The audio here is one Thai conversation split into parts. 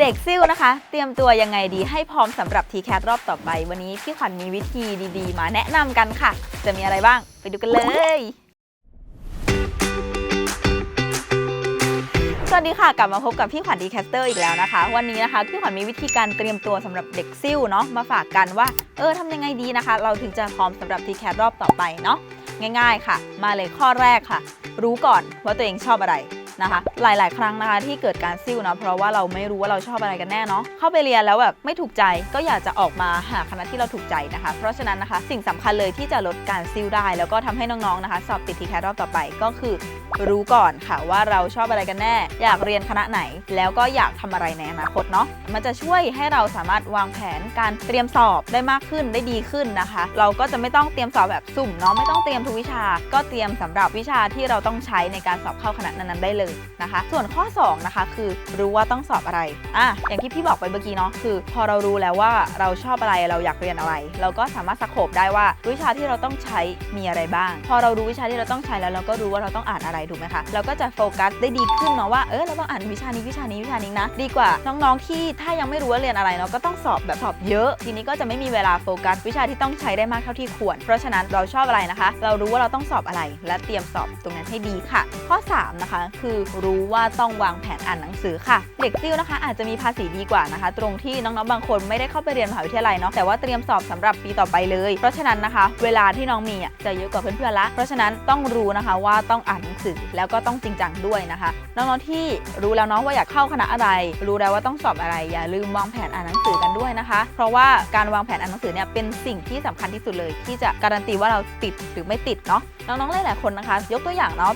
เด็กซิ่วนะคะ เตรียมตัวยังไงดีให้พร้อมสำหรับ t c a t รอบต่อไป วันนี้พี่ขวัญมีวิธีดีๆ มาแนะนำกันค่ะ จะมีอะไรบ้าง ไปดูกันเลย สวัสดีค่ะ กลับมาพบกับพี่ขวัญดีแคสเตอร์อีกแล้วนะคะ วันนี้นะคะพี่ขวัญมีวิธีการเตรียมตัวสำหรับเด็กซิ่วเนาะมาฝากกันว่า เออทำยังไงดีนะคะ เราถึงจะพร้อมสำหรับ t c a t รอบต่อไปเนาะง่าย ๆ ค่ะ มาเลยข้อแรกค่ะ รู้ก่อนว่าตัวเองชอบอะไร นะคะ หลาย ๆ ครั้งนะคะที่เกิดการซิ่วเนาะเพราะว่าเราไม่รู้ว่าเราชอบอะไรกันแน่เนาะเข้าไปเรียนแล้วแบบไม่ถูกใจก็อยากจะออกมาหาคณะที่เราถูกใจนะคะ เพราะฉะนั้นนะคะ สิ่งสำคัญเลยที่จะลดการซิ่วได้ แล้วก็ทำให้น้อง ๆ นะคะ สอบติดทีแครอบต่อไปก็คือ รู้ก่อนค่ะว่าเราชอบอะไรกันแน่ อยากเรียนคณะไหน แล้วก็อยากทำอะไรในอนาคตเนาะมันจะช่วยให้เราสามารถวางแผนการเตรียมสอบได้มากขึ้นได้ดีขึ้นนะคะ เราก็จะไม่ต้องเตรียมสอบแบบสุ่มเนาะไม่ต้องเตรียมทุกวิชา ก็เตรียมสำหรับวิชาที่เราต้องใช้ในการสอบเข้าคณะนั้นๆได้เลยนะคะ ส่วนข้อสองนะคะ คือรู้ว่าต้องสอบอะไรอะอย่างที่พี่บอกไปเมื่อกี้เนาะคือ พอเรารู้แล้วว่าเราชอบอะไรเราอยากเรียนอะไร เราก็สามารถสโคบได้ว่าวิชาที่เราต้องใช้มีอะไรบ้าง พอเรารู้วิชาที่เราต้องใช้แล้วเราก็รู้ว่าเราต้องอ่านอะไรถูกไหมคะเราก็จะโฟกัสได้ดีขึ้นเนาะว่าเออเราต้องอ่านวิชานี้วิชานี้วิชานี้นะ ดีกว่าน้องๆที่ถ้ายังไม่รู้ว่าเรียนอะไรเนาะก็ต้องสอบแบบสอบเยอะ ทีนี้ก็จะไม่มีเวลาโฟกัสวิชาที่ต้องใช้ได้มากเท่าที่ควร เพราะฉะนั้นเราชอบอะไรนะคะ เรารู้ว่าเราต้องสอบอะไร และเตรียมสอบตรงนั้นให้ดีค่ะ ข้อ 3 นะคะ คือรู้ว่าต้องวางแผนอ่านหนังสือค่ะ เด็กซิ่วนะคะ อาจจะมีภาษีดีกว่านะคะ ตรงที่น้องๆบางคนไม่ได้เข้าไปเรียนมหาวิทยาลัยเนาะแต่ว่าเตรียมสอบสำหรับปีต่อไปเลย เพราะฉะนั้นนะคะ เวลาที่น้องมีอะจะเยอะกว่าเพื่อนๆละ เพราะฉะนั้นต้องรู้นะคะว่าต้องอ่านหนังสือแล้วก็ต้องจริงจังด้วยนะคะน้องๆที่รู้แล้วเนาะว่าอยากเข้าคณะอะไร รู้แล้วว่าต้องสอบอะไรอย่าลืมวางแผนอ่านหนังสือกันด้วยนะคะ เพราะว่าการวางแผนอ่านหนังสือเนี่ยเป็นสิ่งที่สำคัญที่สุดเลย ที่จะการันตีว่าเราติดหรือไม่ติดเนาะน้องๆหลายๆคนนะคะ ยกตัวอย่างเนาะ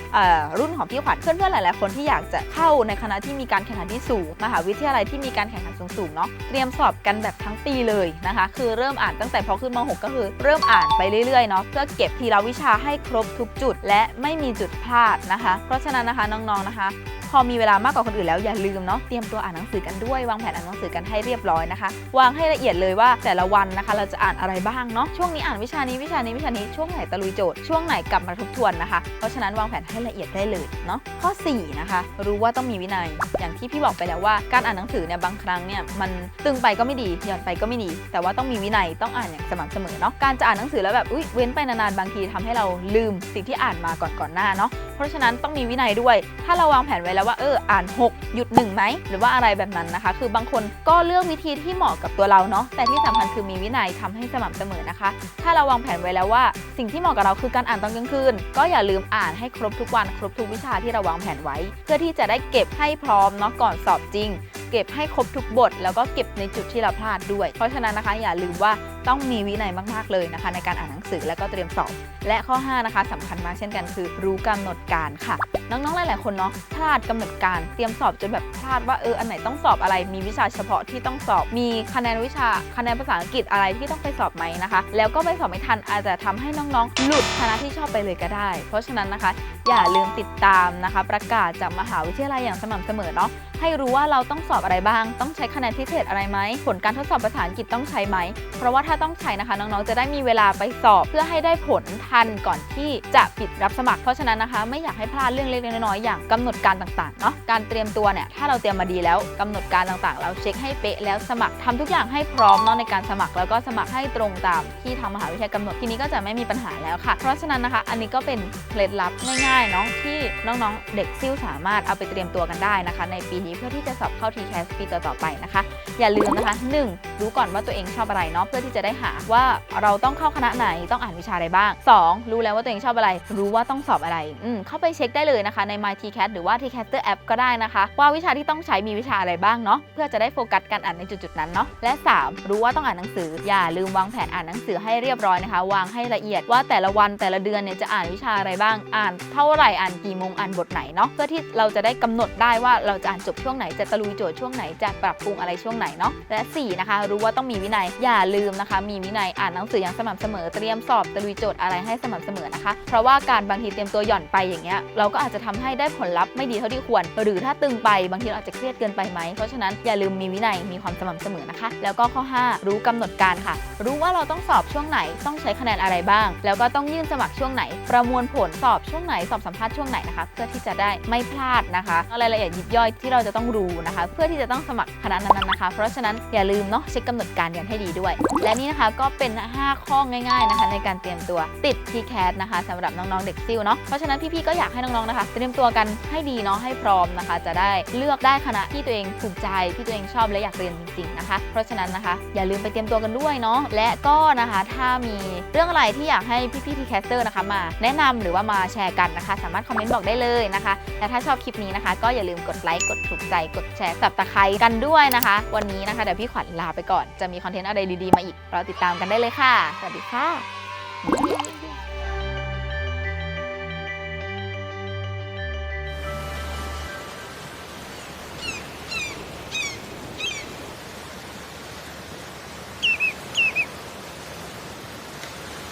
รุ่นของพี่ขวัญเพื่อนๆหลายๆคนที่อยากจะเข้าในคณะที่มีการแข่งขันที่สูงมหาวิทยาลัยที่มีการแข่งขันสูงๆเนาะเตรียมสอบกันแบบทั้งปีเลยนะคะ คือเริ่มอ่านตั้งแต่พอขึ้นม .6 ก็คือเริ่มอ่านไปเรื่อยๆเนาะเพื่อเก็บทีละวิชาให้ครบทุกจุด และไม่มีจุดพลาดนะคะ เพราะฉะนั้นนะคะน้องๆนะคะ พอมีเวลามากกว่าคนอื่นแล้วอย่าลืมเนาะเตรียมตัวอ่านหนังสือกันด้วยวางแผนอ่านหนังสือกันให้เรียบร้อยนะคะ วางให้ละเอียดเลยว่าแต่ละวันนะคะ เราจะอ่านอะไรบ้างเนาะช่วงนี้อ่านวิชานี้วิชานี้วิชานี้ช่วงไหนตะลุยโจทย์ช่วงไหนกลับมาทบทวนนะคะ เพราะฉะนั้นวางแผนให้ละเอียดได้เลยเนาะข้อ 4 นะคะ รู้ว่าต้องมีวินัย อย่างที่พี่บอกไปแล้วว่าการอ่านหนังสือเนี่ยบางครั้งเนี่ยมันตึงไปก็ไม่ดีหย่อนไปก็ไม่ดี แต่ว่าต้องมีวินัยต้องอ่านอย่างสม่ำเสมอเนาะการจะอ่านหนังสือแล้วแบบอุ้ยเว้นไปนานๆบางทีทำให้เราลืมสิ่งที่อ่านมาก่อนก่อนๆหน้าเนาะ ราะฉะนั้นต้องมีวินัยด้วย ถ้าเราวางแผนไว้แล้วว่าเอออ่าน 6 หยุด1ไหมหรือว่าอะไรแบบนั้นนะคะ คือบางคนก็เลือกวิธีที่เหมาะกับตัวเราเนาะแต่ที่สำคัญคือมีวินัยทำให้สม่ำเสมอนะคะ ถ้าเราวางแผนไว้แล้วว่า สิ่งที่เหมาะกับเราคือการอ่านตอนกลางคืนก็อย่าลืมอ่านให้ครบทุกวันครบทุกวิชาที่เราวางแผนไว้ เพื่อที่จะได้เก็บให้พร้อมเนาะก่อนสอบจริง เก็บให้ครบทุกบท แล้วก็เก็บในจุดที่เราพลาดด้วย เพราะฉะนั้นนะคะอย่าลืมว่า ต้องมีวินัยมากๆเลยนะคะ ในการอ่านหนังสือแล้วก็เตรียมสอบ และข้อ 5 นะคะสำคัญมากเช่นกันคือ รู้กำหนดการค่ะ น้องๆ หลาย ๆ คนเนาะพลาดกำหนดการเตรียมสอบจนแบบพลาดว่าเอออันไหนต้องสอบอะไร มีวิชาเฉพาะที่ต้องสอบ มีคะแนนวิชาคะแนนภาษาอังกฤษอะไรที่ต้องไปสอบไหมนะคะ แล้วก็ไปสอบไม่ทันอาจจะทำให้น้องๆ หลุดคณะที่ชอบไปเลยก็ได้ เพราะฉะนั้นนะคะอย่าลืมติดตามนะคะ ประกาศจากมหาวิทยาลัยอย่างสม่ำเสมอเนาะให้รู้ว่าเราต้องสอบอะไรบ้าง ต้องใช้คะแนนพิเศษอะไรไหมผลการทดสอบภาษาอังกฤษต้องใช้ไหม เพราะว่าถ้าต้องใช้นะคะ น้องๆ จะได้มีเวลาไปสอบเพื่อให้ได้ผลทันก่อนที่จะปิดรับสมัครเพราะฉะนั้นนะคะ ไม่อยากให้พลาดเรื่องเล็กๆน้อยๆอย่างกำหนดการต่างๆเนาะการเตรียมตัวเนี่ยถ้าเราเตรียมมาดีแล้วกำหนดการต่างๆ เราเช็คให้เป๊ะแล้วสมัครทำทุกอย่างให้พร้อมเนาะในการสมัครแล้วก็สมัครให้ตรงตามที่ทางมหาวิทยาลัยกำหนดทีนี้ก็จะไม่มีปัญหาแล้วค่ะ เพราะฉะนั้นนะคะ อันนี้ก็เป็นเคล็ดลับง่ายๆเนาะที่น้องๆ เด็กซิ่วสามารถเอาไปเตรียมตัวกันได้นะคะ ในปีนี้เพื่อที่จะสอบเข้า TCAS ปีต่อๆไปนะคะ อย่าลืมนะคะ 1. รู้ก่อนว่าตัวเองชอบอะไรเนาะเพื่อที่จะได้หาว่าเราต้องเข้าคณะไหนต้องอ่านวิชาอะไรบ้าง 2. รู้แล้วว่าตัวเองชอบอะไร รู้ว่าต้องสอบอะไรอืมเข้าไปเช็คได้เลยนะคะใน My TCAS หรือว่า TCASter App ก็ได้นะคะ ว่าวิชาที่ต้องใช้มีวิชาอะไรบ้างเนาะเพื่อจะได้โฟกัสการอ่านในจุดๆนั้นเนาะและ 3. รู้ว่าต้องอ่านหนังสือ อย่าลืมวางแผนอ่านหนังสือให้เรียบร้อยนะคะ วางให้ละเอียดว่าแต่ละวันแต่ละเดือนเนี่ยจะอ่านวิชาอะไรบ้างอ่านเท่าไหร่อ่านกี่โมงอ่านบทไหนเนาะเพื่อที่เราจะได้กำหนดได้ว่าเราจะอ่านจบช่วงไหนจะตะลุยโจทย์ช่วงไหนจะปรับปรุงอะไรช่วงไหนเนาะและ4นะคะรู้ว่าต้องมีวินัย อย่าลืมนะคะ มีวินัยอ่านหนังสืออย่างสม่ำเสมอเตรียมสอบตะลุยโจทย์อะไรให้สม่ำเสมอนะคะ เพราะว่าการบางทีเตรียมตัวหย่อนไปอย่างเงี้ยเราก็อาจจะทำให้ได้ผลลัพธ์ไม่ดีเท่าที่ควร หรือถ้าตึงไปบางทีเราอาจจะเครียดเกินไปไหมเพราะฉะนั้นอย่าลืมมีวินัยมีความสม่ำเสมอนะคะ แล้วก็ข้อ 5 รู้กำหนดการค่ะ รู้ว่าเราต้องสอบช่วงไหนต้องใช้คะแนนอะไรบ้าง แล้วก็ต้องยื่นสมัครช่วงไหน ประมวลผลสอบช่วงไหนสอบสัมภาษณ์ช่วงไหนนะคะ เพื่อที่จะได้ไม่พลาดนะคะรายละเอียดยิบย่อยที่เราจะต้องรู้นะคะ เพื่อที่จะต้องสมัครคณะนั้นๆนะคะ เพราะฉะนั้นอย่าลืมเนาะเช็คกำหนดการกันให้ดีด้วย และนี่นะคะก็เป็น 5 ข้อง่ายๆนะคะ ในการเตรียมตัวติด TCAT นะคะสำหรับน้องๆเด็กซิลเนาะเพราะฉะนั้นพี่ๆก็อยากให้น้องๆนะคะ เตรียมตัวกันให้ดีเนาะให้พร้อมนะคะ จะได้เลือกได้คณะที่ตัวเองถูกใจที่ตัวเองชอบและอยากเรียนจริงๆนะคะ เพราะฉะนั้นนะคะ อย่าลืมไปเตรียมตัวกันด้วยเนาะและก็นะคะถ้ามีเรื่องอะไรที่อยากให้พี่ๆทีแคสเตอร์นะคะมาแนะนำหรือว่ามาแชร์กันนะคะ สามารถคอมเมนต์บอกได้เลยนะคะและถ้าชอบคลิปนี้นะคะ ก็อย่าลืมกดไลค์กดถูกใจกดแชร์สับตะไคร้กันด้วยนะคะ วันนี้นะคะเดี๋ยวพี่ขวัญลาไปก่อนจะมีคอนเทนต์อะไรดีๆ มาอีกเราติดตามกันได้เลยค่ะ สวัสดีค่ะ